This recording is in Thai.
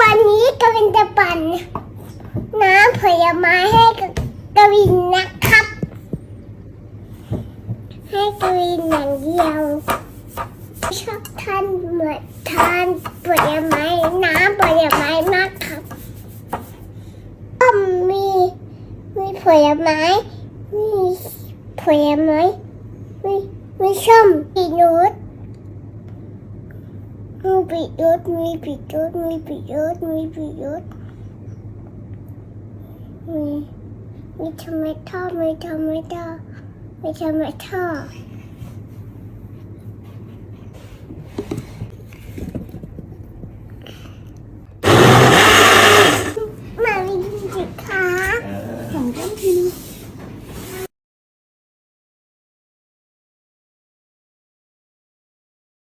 วันนี้กวินจะปั่นน้ำผลไม้ให้กวินนะครับ ให้กวินอย่างเดียวชอบทานเหมือนทานผลไม้น้ำผลไม้มากครับก็มีมีผลไม้มีผลไม้มีมีส้มปีนู มีประโยชน์มีประโยชน์มีประโยชน์มีประโยชน์มีมีทำไมท่อมีทำไมท่อมีทำไมท่อ